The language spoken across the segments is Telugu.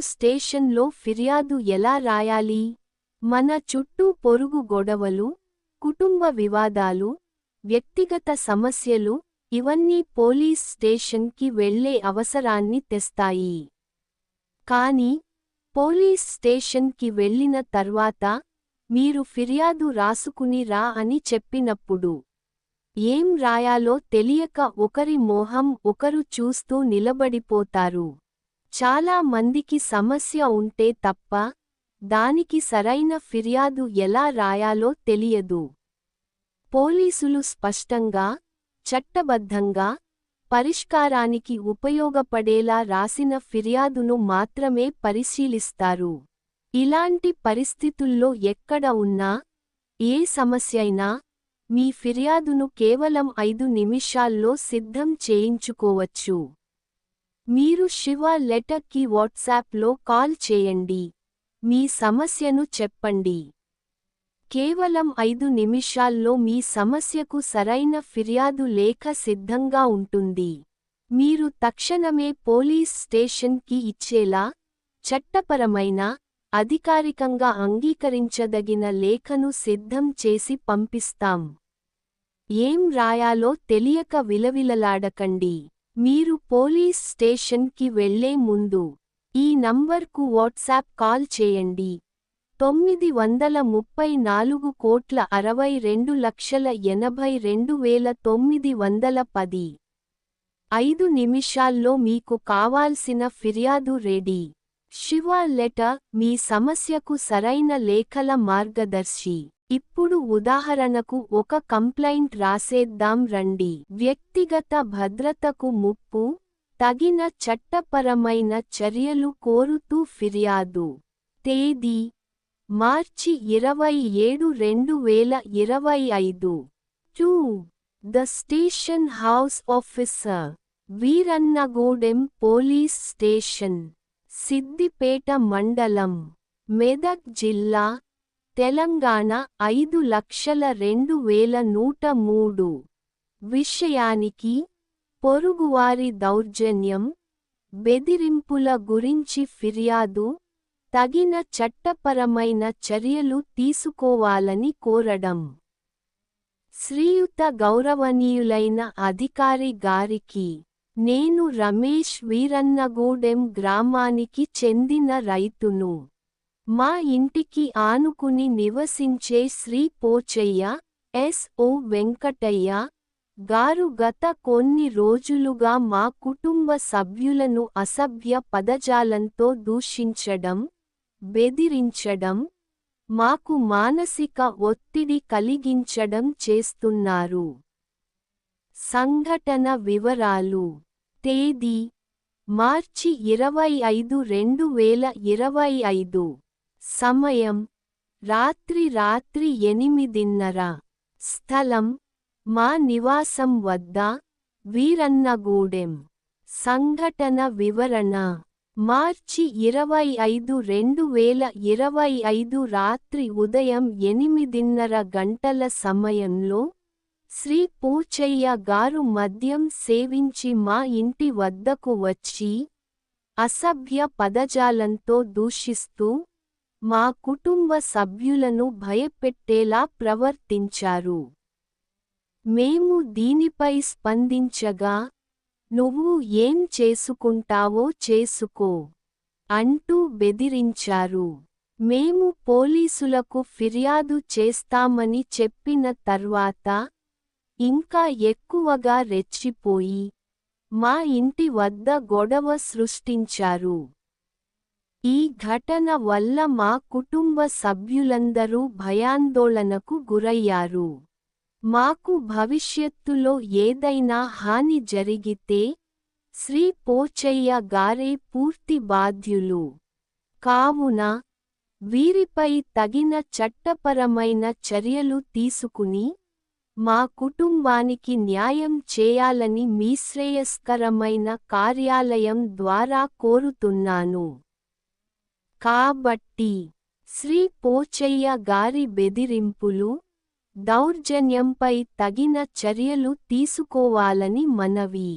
స్టేషన్లో ఫిర్యాదు ఎలా రాయాలి? మన చుట్టూ పొరుగు గొడవలు కుటుంబ వివాదాలు వ్యక్తిగత సమస్యలు ఇవన్నీ పోలీస్ స్టేషన్కి వెళ్ళే అవసరాన్ని తెస్తాయి. కాని పోలీస్ స్టేషన్కి వెళ్ళిన తర్వాత మీరు ఫిర్యాదు రాసుకుని రా అని చెప్పినప్పుడు ఏం రాయాలో తెలియక ఒకరి మోహం ఒకరు చూస్తూ నిలబడిపోతారు. చాలా మందికి సమస్య ఉంటే తప్ప దానికి సరైన ఫిర్యాదు ఎలా రాయాలో తెలియదు. పోలీసులు స్పష్టంగా చట్టబద్ధంగా పరిష్కారానికి ఉపయోగపడేలా రాసిన ఫిర్యాదును మాత్రమే పరిశీలిస్తారు. ఇలాంటి పరిస్థితుల్లో ఎక్కడ ఉన్నా ఏ సమస్యైనా మీ ఫిర్యాదును కేవలం ఐదు నిమిషాల్లో సిద్ధం చేయించుకోవచ్చు. మీరు శివ లెటర్కి వాట్సాప్లో కాల్ చేయండి. మీ సమస్యను చెప్పండి. కేవలం ఐదు నిమిషాల్లో మీ సమస్యకు సరైన ఫిర్యాదు లేఖ సిద్ధంగా ఉంటుంది. మీరు తక్షణమే పోలీస్ స్టేషన్కి ఇచ్చేలా చట్టపరమైన అధికారికంగా అంగీకరించదగిన లేఖను సిద్ధం చేసి పంపిస్తాం. ఏం రాయాలో తెలియక విలవిలలాడకండి. మీరు పోలీస్ స్టేషన్కి వెళ్ళే ముందు ఈ నంబర్కు వాట్సాప్ కాల్ చేయండి. తొమ్మిది వందల ముప్పై నాలుగు కోట్ల అరవై రెండు లక్షల ఎనభై రెండు వేల తొమ్మిది వందల పది. ఐదు నిమిషాల్లో మీకు కావాల్సిన ఫిర్యాదు రెడీ. శివ లెటర్ మీ సమస్యకు సరైన లేఖల మార్గదర్శి. ఇప్పుడు ఉదాహరణకు ఒక కంప్లైంట్ రాసేద్దాం రండి. వ్యక్తిగత భద్రతకు ముప్పు తగిన చట్టపరమైన చర్యలు కోరుతూ ఫిర్యాదు. తేదీ మార్చి ఇరవై ఏడు రెండు వేల ఇరవై ఐదు. To the station house officer Veerannagudem police station Siddipet మండలం మెదక్ జిల్లా తెలంగాణ ఐదు లక్షల రెండు వేల నూట మూడు విషయానికి పొరుగువారి దౌర్జన్యం బెదిరింపుల గురించి ఫిర్యాదు తగిన చట్టపరమైన చర్యలు తీసుకోవాలని కోరడం. శ్రీయుత గౌరవనీయులైన అధికారి గారికి నేను రమేష్ వీరన్నగూడెం గ్రామానికి చెందిన రైతును. మా ఇంటికి ఆనుకుని నివసించే శ్రీ పోచయ్య ఎస్. ఓ. వెంకటయ్య గారు గత కొన్ని రోజులుగా మా కుటుంబ సభ్యులను అసభ్య పదజాలంతో దూషించడం బెదిరించడం మాకు మానసిక ఒత్తిడి కలిగించడం చేస్తున్నారు. సంఘటన వివరాలు. తేదీ. మార్చి ఇరవై ఐదు రెండు వేల ఇరవై ఐదు. సమయం రాత్రి రాత్రి ఎనిమిదిన్నర. స్థలం మా నివాసం వద్ద వీరన్నగూడెం. సంఘటన వివరణ మార్చి ఇరవై ఐదు రెండు వేల ఇరవై ఐదు రాత్రి ఉదయం ఎనిమిదిన్నర గంటల సమయంలో శ్రీ పూచయ్య గారు మద్యం సేవించి మా ఇంటి వద్దకు వచ్చి అసభ్య పదజాలంతో దూషిస్తూ మా కుటుంబ సభ్యులను భయపెట్టేలా ప్రవర్తించారు. మేము దీనిపై స్పందించగా నువ్వు ఏం చేసుకుంటావో చేసుకో అంటూ బెదిరించారు. మేము పోలీసులకు ఫిర్యాదు చేస్తామని చెప్పిన తర్వాత ఇంకా ఎక్కువగా రెచ్చిపోయి మా ఇంటి వద్ద గొడవ సృష్టించారు. ఈ ఘటన వల్ల మా కుటుంబ సభ్యులందరూ భయాందోళనకు గురయ్యారు. మాకు భవిష్యత్తులో ఏదైనా హాని జరిగితే శ్రీ పోచయ్య గారే పూర్తి బాధ్యులు. కావున వీరిపై తగిన చట్టపరమైన చర్యలు తీసుకుని మా కుటుంబానికి న్యాయం చేయాలని మీ శ్రేయస్కరమైన కార్యాలయం ద్వారా కోరుతున్నాను. కాబట్టి శ్రీ పోచయ్య గారి బెదిరింపులు దౌర్జన్యంపై తగిన చర్యలు తీసుకోవాలని మనవి.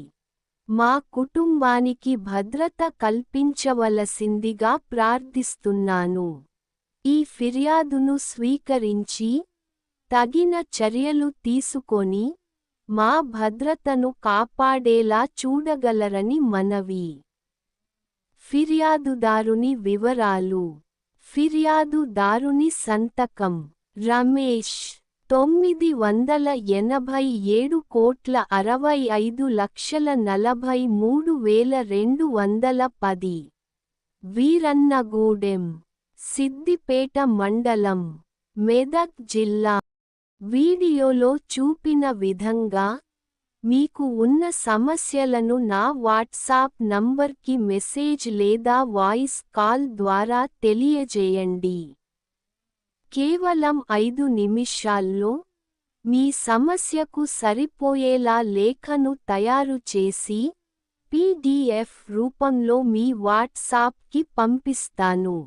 మా కుటుంబానికి భద్రత కల్పించవలసిందిగా ప్రార్థిస్తున్నాను. ఈ ఫిర్యాదును స్వీకరించి తగిన చర్యలు తీసుకొని మా భద్రతను కాపాడేలా చూడగలరని మనవి. ఫిర్యాదుదారుని వివరాలు. ఫిర్యాదుదారుని సంతకం. రమేష్ తొమ్మిది వందల ఎనభై ఏడు కోట్ల అరవై ఐదు లక్షల నలభై మూడు వేల రెండు వందల పది. వీరన్నగూడెం సిద్దిపేట మండలం మెదక్ జిల్లా. వీడియోలో చూపిన విధంగా మీకు ఉన్న సమస్యలను నా వాట్సాప్ నంబర్కి మెసేజ్ లేదా వాయిస్ కాల్ ద్వారా తెలియజేయండి. కేవలం ఐదు నిమిషాల్లో మీ సమస్యకు సరిపోయేలా లేఖను తయారు చేసి పీడిఎఫ్ రూపంలో మీ వాట్సాప్కి పంపిస్తాను.